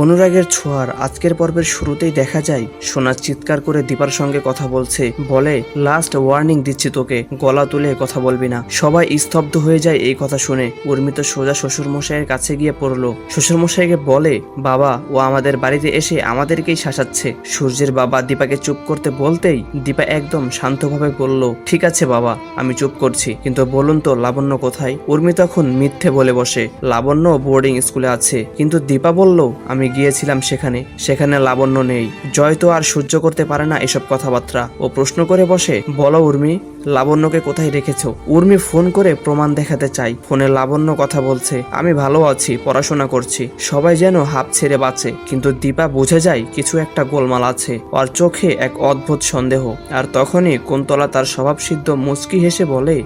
অনুরাগের ছোঁয়ার আজকের পর্বের শুরুতেই দেখা যায়, সোনা চিৎকার করে দীপার সঙ্গে কথা বলছে, বলে লাস্ট ওয়ার্নিং দিচ্ছি তোকে, গলা তুলে কথা বলবি না। সবাই স্তব্ধ হয়ে যায় এই কথা শুনে। উর্মিত সোজা শ্বশুর মশাইয়ের কাছে গিয়ে পড়ল। শ্বশুর মশাইকে বলে, বাবা, ও আমাদের বাড়িতে এসে আমাদেরকেই শাসাচ্ছে। সূর্যের বাবা দীপাকে চুপ করতে বলতেই দীপা একদম শান্তভাবে বলল, ঠিক আছে বাবা, আমি চুপ করছি, কিন্তু বলুন তো লাবণ্য কোথায়? উর্মি তখন মিথ্যে বলে বসে, লাবণ্য বোর্ডিং স্কুলে আছে। কিন্তু দীপা বলল, আমি গিয়েছিলাম সেখানে সেখানে লাবণ্য নেই। জয় তো আর সহ্য করতে পারে না এসব কথাবার্তা। ও প্রশ্ন করে বসে, বলো উর্মি, লাবণ্যকে কোথায় রেখেছো? উর্মি ফোন করে প্রমাণ দেখাতে চাই ফোনে লাবণ্য কথা বলছে, আমি ভালো আছি, পড়াশোনা করছি। সবাই যেন হাফ ছেড়ে বাঁচে, কিন্তু দীপা বুঝে যায় কিছু একটা গোলমাল আছে। ওর চোখে এক অদ্ভুত সন্দেহ, আর তখনই কুন্তলা তার স্বভাবসিদ্ধ মুচকি হেসে বলে,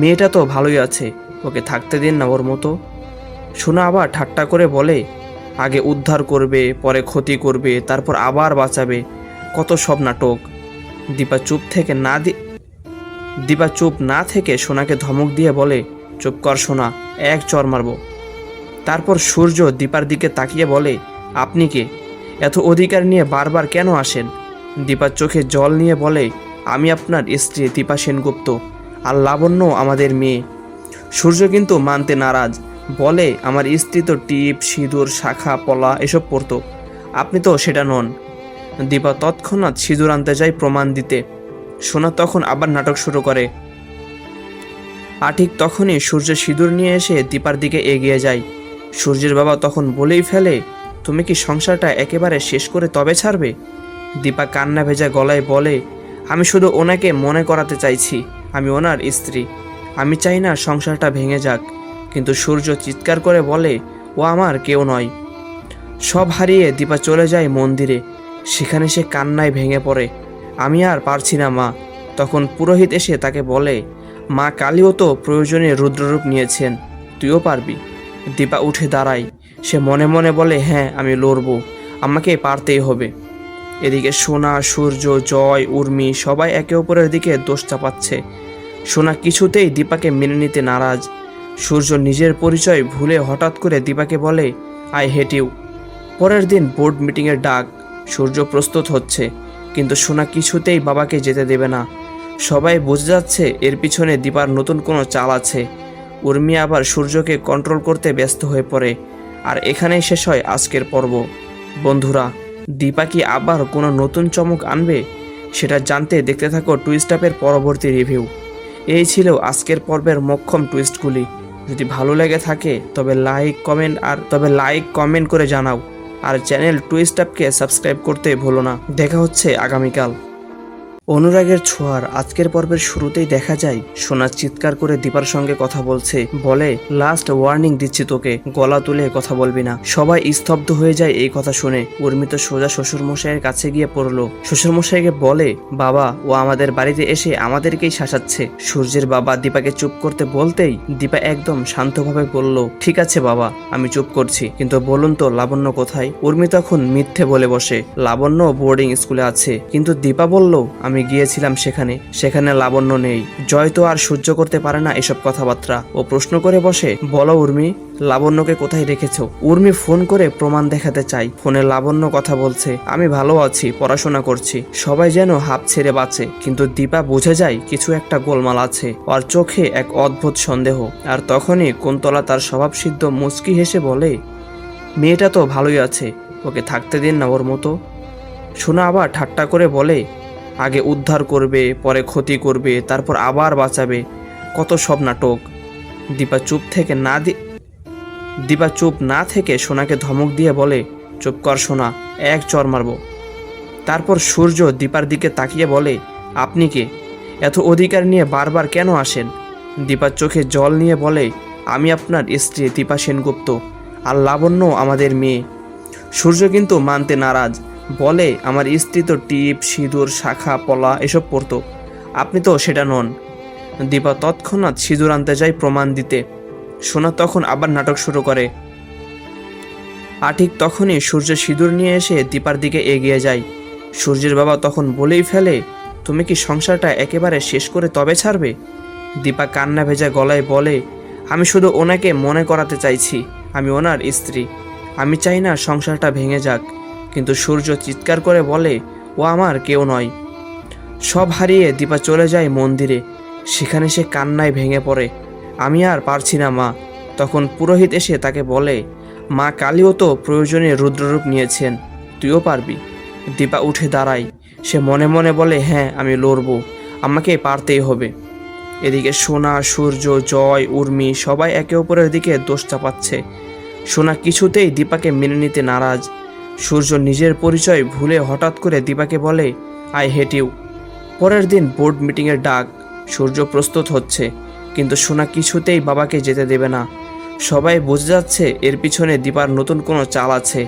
মেয়েটা তো ভালোই আছে, ওকে থাকতে দিন না ওর মতো। শোনা আবার ঠাট্টা করে বলে আগে উদ্ধার করবে, পরে ক্ষতি করবে, তারপর আবার বাঁচাবে। কত সব নাটক। দীপা চুপ থেকে না দি দীপা চুপ না থেকে সোনাকে ধমক দিয়ে বলে, চুপ কর সোনা, এক চর মারব। তারপর সূর্য দীপার দিকে তাকিয়ে বলে, আপনি কে? এত অধিকার নিয়ে বারবার কেন আসেন? দীপার চোখে জল নিয়ে বলে, আমি আপনার স্ত্রী দীপা সেনগুপ্ত, আর লাবণ্য আমাদের মেয়ে। সূর্য কিন্তু মানতে নারাজ। বলে, আমার স্ত্রী তো টিপ, সিঁদুর, শাখা, পলা, এসব পরতো। আপনি তো সেটা নন। দীপা তৎক্ষণাৎ সিঁদুর আনতে যায় প্রমাণ দিতে। সোনা তখন আবার নাটক শুরু করে। আর ঠিক তখনই সূর্য সিঁদুর নিয়ে এসে দীপার দিকে এগিয়ে যায়। সূর্যের বাবা তখন বলেই ফেলে, তুমি কি সংসারটা একেবারে শেষ করে তবে ছাড়বে? দীপা কান্না ভেজা গলায় বলে, আমি শুধু ওনাকে মনে করাতে চাইছি। আমি ওনার স্ত্রী। আমি চাই না সংসারটা ভেঙে যাক। কিন্তু সূর্য চিৎকার করে বলে, ও আমার কেউ নয়। সব হারিয়ে দীপা চলে যায় মন্দিরে। সেখানে সে কান্নায় ভেঙে পড়ে। আমি আর পারছি না, মা। তখন পুরোহিত এসে তাকে বলে, মা কালীও তো প্রয়োজনে রুদ্ররূপ নিয়েছেন, তুইও পারবি। দীপা উঠে দাঁড়ায়। সে মনে মনে বলে হ্যাঁ আমি লড়বো, আমাকে পারতেই হবে। এদিকে সোনা, সূর্য, জয়, উর্মি সবাই একে অপরের দিকে দোষ চাপাচ্ছে। সোনা কিছুতেই দীপাকে মেনে নিতে নারাজ। সূর্য নিজের পরিচয় ভুলে হঠাৎ করে দীপাকে বলে, আই হেট ইউ। পরের দিন বোর্ড মিটিংয়ের ডাক, সূর্য প্রস্তুত হচ্ছে, কিন্তু সোনা কিছুতেই বাবাকে যেতে দেবে না। সবাই বুঝে যাচ্ছে এর পিছনে দীপার নতুন কোনো চাল আছে। উর্মি আবার সূর্যকে কন্ট্রোল করতে ব্যস্ত হয়ে পড়ে। আর এখানেই শেষ হয় আজকের পর্ব। বন্ধুরা, দীপা কি আবার কোনো নতুন চমক আনবে? সেটা জানতে দেখতে থাকো টুইস্ট আপের পরবর্তী রিভিউ। এই ছিল আজকের পর্বের মক্ষম টুইস্টগুলি। যদি ভালো লেগে থাকে, তবে লাইক কমেন্ট আর তবে লাইক কমেন্ট করে জানাও। আর চ্যানেল টুইস্ট আপকে সাবস্ক্রাইব করতে ভুলো না। দেখা হচ্ছে আগামীকাল। অনুরাগের ছোঁয়ার আজকের পর্বের শুরুতেই দেখা যায়, সোনা চিৎকার করে দীপার সঙ্গে কথা বলছে, বলে লাস্ট ওয়ার্নিং দিচ্ছি তোকে, গলা তুলে কথা বলবি না। সবাই স্তব্ধ হয়ে যায় এই কথা শুনে। উর্মিত সোজা শ্বশুর মশাইয়ের কাছে গিয়ে পড়ল। শ্বশুর মশাইকে বলে, বাবা, ও আমাদের বাড়িতে এসে আমাদেরকেই শাসাচ্ছে। সূর্যের বাবা দীপাকে চুপ করতে বলতেই দীপা একদম শান্তভাবে বলল, ঠিক আছে বাবা, আমি চুপ করছি, কিন্তু বলুন তো লাবণ্য কোথায়? উর্মি তখন মিথ্যে বলে বসে, লাবণ্য বোর্ডিং স্কুলে আছে। কিন্তু দীপা বলল, আমি গিয়েছিলাম সেখানে সেখানে লাবণ্য নেই। জয় তো আর সহ্য করতে পারে না এসব কথাবার্তা। ও প্রশ্ন করে বসে, বলো উর্মি, লাবণ্যকে কোথায় রেখেছো? উর্মি ফোন করে প্রমাণ দেখাতে চাই ফোনে লাবণ্য কথা বলছে, আমি ভালো আছি, পড়াশোনা করছি। সবাই যেন হাফ ছেড়ে বাঁচে, কিন্তু দীপা বুঝে যায় কিছু একটা গোলমাল আছে। ওর চোখে এক অদ্ভুত সন্দেহ, আর তখনই কুন্তলা তার স্বভাবসিদ্ধ মুচকি হেসে বলে, মেয়েটা তো ভালোই আছে, ওকে থাকতে দিন না ওর মতো। শোনা আবার ঠাট্টা করে বলে আগে উদ্ধার করবে, পরে ক্ষতি করবে, তারপর আবার বাঁচাবে। কত সব নাটক। দীপা চুপ থেকে না দি দীপা চুপ না থেকে সোনাকে ধমক দিয়ে বলে, চুপ কর সোনা, এক চর মারব। তারপর সূর্য দীপার দিকে তাকিয়ে বলে, আপনি কে? এত অধিকার নিয়ে বারবার কেন আসেন? দীপার চোখে জল নিয়ে বলে, আমি আপনার স্ত্রী দীপা সেনগুপ্ত, আর লাবণ্য আমাদের মেয়ে। সূর্য কিন্তু মানতে নারাজ। বলে, আমার স্ত্রী তো টিপ, সিঁদুর, শাখা, পলা এসব পরতো। আপনি তো সেটা নন। দীপা তৎক্ষণাৎ সিঁদুর আনতে যায় প্রমাণ দিতে। সোনা তখন আবার নাটক শুরু করে। আর ঠিক তখনই সূর্য সিঁদুর নিয়ে এসে দীপার দিকে এগিয়ে যায়। সূর্যের বাবা তখন বলেই ফেলে, তুমি কি সংসারটা একেবারে শেষ করে তবে ছাড়বে? দীপা কান্না ভেজা গলায় বলে, আমি শুধু ওনাকে মনে করাতে চাইছি। আমি ওনার স্ত্রী। আমি চাই না সংসারটা ভেঙে যাক। কিন্তু সূর্য চিৎকার করে বলে, ও আমার কেউ নয়। সব হারিয়ে দীপা চলে যায় মন্দিরে। সেখানে সে কান্নায় ভেঙে পড়ে। আমি আর পারছি না, মা। তখন পুরোহিত এসে তাকে বলে, মা কালীও তো প্রয়োজনে রুদ্ররূপ নিয়েছেন, তুইও পারবি। দীপা উঠে দাঁড়ায়। সে মনে মনে বলে হ্যাঁ আমি লড়বো, আমাকে পারতেই হবে। এদিকে সোনা, সূর্য, জয়, উর্মি সবাই একে অপরের দিকে দোষ চাপাচ্ছে। সোনা কিছুতেই দীপাকে মেনে নিতে নারাজ। সূর্য নিজের পরিচয় ভুলে হঠাৎ করে দীপাকে বলে, আই হেট ইউ। পরের দিন বোর্ড মিটিংয়ের ডাক, সূর্য প্রস্তুত হচ্ছে, কিন্তু সোনা কিছুতেই বাবাকে যেতে দেবে না। সবাই বুঝে যাচ্ছে এর পিছনে দীপার নতুন কোনো চাল আছে।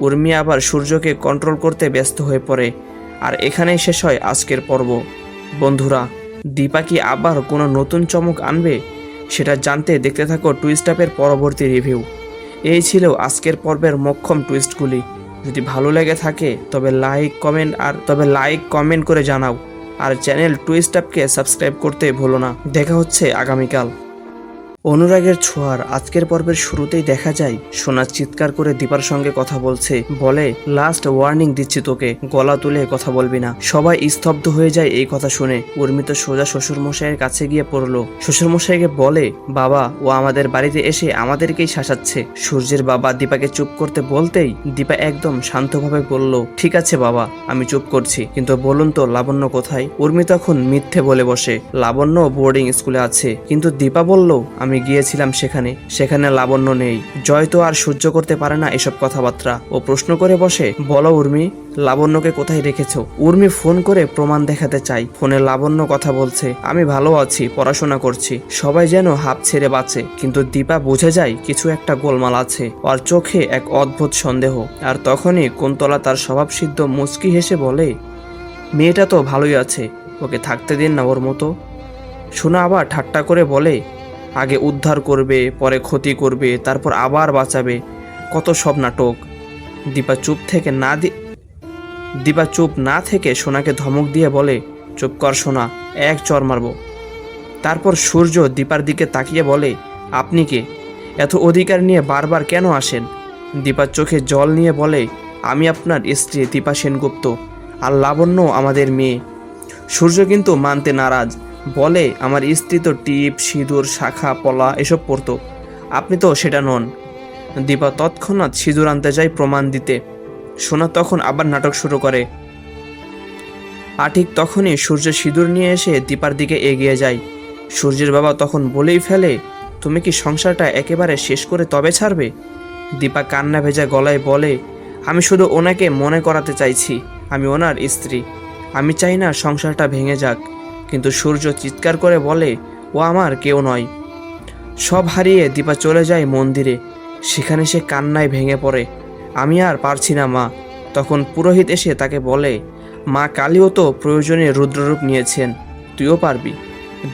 উর্মি আবার সূর্যকে কন্ট্রোল করতে ব্যস্ত হয়ে পড়ে। আর এখানেই শেষ হয় আজকের পর্ব। বন্ধুরা, দীপা কি আবার কোনো নতুন চমক আনবে? সেটা জানতে দেখতে থাকো টুইস্টাপের পরবর্তী রিভিউ। এই ছিল আজকের পর্বের মক্ষম টুইস্টগুলি। যদি ভালো লেগে থাকে, তবে লাইক কমেন্ট আর তবে লাইক কমেন্ট করে জানাও। আর চ্যানেল টুইস্ট আপকে সাবস্ক্রাইব করতে ভুলো না। দেখা হচ্ছে আগামীকাল। অনুরাগের ছোঁয়ার আজকের পর্বের শুরুতেই দেখা যায়, সোনা চিৎকার করে দীপার সঙ্গে কথা বলছে, বলে লাস্ট ওয়ার্নিং দিচ্ছি তোকে, গলা তুলে কথা বলবি না। সবাই স্তব্ধ হয়ে যায় এই কথা শুনে। উর্মিত সোজা শ্বশুর মশাইয়ের কাছে গিয়ে পড়ল। শ্বশুর মশাইকে বলে, বাবা, ও আমাদের বাড়িতে এসে আমাদেরকেই শাসাচ্ছে। সূর্যের বাবা দীপাকে চুপ করতে বলতেই দীপা একদম শান্তভাবে বলল, ঠিক আছে বাবা, আমি চুপ করছি, কিন্তু বলুন তো লাবণ্য কোথায়? উর্মি তখন মিথ্যে বলে বসে, লাবণ্য বোর্ডিং স্কুলে আছে। কিন্তু দীপা বলল, আমি গিয়েছিলাম সেখানে। সেখানে লাবণ্য নেই। জয় তো আর সহ্য করতে পারে না এসব কথাবার্তা। ও প্রশ্ন করে বসে, বলো উর্মি, লাবণ্যকে কোথায় রেখেছো? উর্মি ফোন করে প্রমাণ দেখাতে চাই ফোনে লাবণ্য কথা বলছে, আমি ভালো আছি, পড়াশোনা করছি। সবাই যেন হাফ ছেড়ে বাঁচে। কিন্তু দীপা বুঝে যায় কিছু একটা গোলমাল আছে ওর চোখে এক অদ্ভুত সন্দেহ। আর তখনই কুন্তলা তার স্বভাবসিদ্ধ মুচকি হেসে বলে, মেয়েটা তো ভালোই আছে। ওকে থাকতে দিন না ওর মতো। শোনা আবার ঠাট্টা করে বলে আগে উদ্ধার করবে, পরে ক্ষতি করবে, তারপর আবার বাঁচাবে। কত সব নাটক। দীপা চুপ থেকে না দি দীপা চুপ না থেকে সোনাকে ধমক দিয়ে বলে, চুপ কর সোনা, এক চর মারব। তারপর সূর্য দীপার দিকে তাকিয়ে বলে, আপনি কে? এত অধিকার নিয়ে বারবার কেন আসেন? দীপার চোখে জল নিয়ে বলে, আমি আপনার স্ত্রী দীপা সেনগুপ্ত, আর লাবণ্য আমাদের মেয়ে। সূর্য কিন্তু মানতে নারাজ। বলে, আমার স্ত্রী তো টিপ, সিঁদুর, শাখা, পলা, এসব পরতো। আপনি তো সেটা নন। দীপা তৎক্ষণাৎ সিঁদুর আনতে যায় প্রমাণ দিতে। সোনা তখন আবার নাটক শুরু করে। আর ঠিক তখনই সূর্য সিঁদুর নিয়ে এসে দীপার দিকে এগিয়ে যায়। সূর্যের বাবা তখন বলেই ফেলে, তুমি কি সংসারটা একেবারে শেষ করে তবে ছাড়বে? দীপা কান্না ভেজা গলায় বলে, আমি শুধু ওনাকে মনে করাতে চাইছি। আমি ওনার স্ত্রী। আমি চাই না সংসারটা ভেঙে যাক। কিন্তু সূর্য চিৎকার করে বলে, ও আমার কেউ নয়। সব হারিয়ে দীপা চলে যায় মন্দিরে। সেখানে সে কান্নায় ভেঙে পড়ে। আমি আর পারছি না, মা। তখন পুরোহিত এসে তাকে বলে, মা কালীও তো প্রয়োজনে রুদ্ররূপ নিয়েছেন, তুইও পারবি।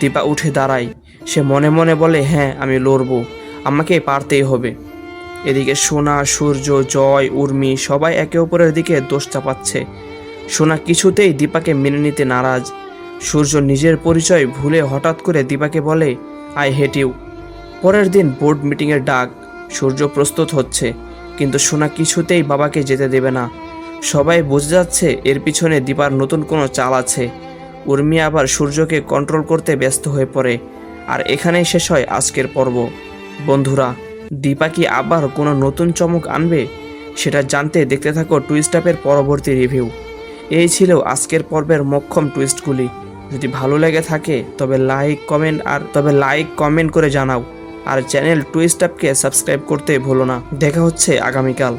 দীপা উঠে দাঁড়ায়। সে মনে মনে বলে হ্যাঁ আমি লড়বো, আমাকে পারতেই হবে। এদিকে সোনা, সূর্য, জয়, উর্মি সবাই একে অপরের দিকে দোষ চাপাচ্ছে। সোনা কিছুতেই দীপাকে মেনে নিতে নারাজ। সূর্য নিজের পরিচয় ভুলে হঠাৎ করে দীপাকে বলে, আই হেট ইউ। পরের দিন বোর্ড মিটিংয়ের ডাক, সূর্য প্রস্তুত হচ্ছে, কিন্তু সোনা কিছুতেই বাবাকে যেতে দেবে না। সবাই বুঝে যাচ্ছে এর পিছনে দীপার নতুন কোনো চাল আছে। উর্মি আবার সূর্যকে কন্ট্রোল করতে ব্যস্ত হয়ে পড়ে। আর এখানেই শেষ হয় আজকের পর্ব। বন্ধুরা, দীপা কি আবার কোনো নতুন চমক আনবে? সেটা জানতে দেখতে থাকো টুইস্টাপের পরবর্তী রিভিউ। এই ছিল আজকের পর্বের মক্ষম টুইস্টগুলি। যদি ভালো লেগে থাকে, তবে লাইক কমেন্ট আর তবে লাইক কমেন্ট করে জানাও। আর চ্যানেল টুইস্ট আপকে সাবস্ক্রাইব করতে ভুলো না। দেখা হচ্ছে আগামীকাল।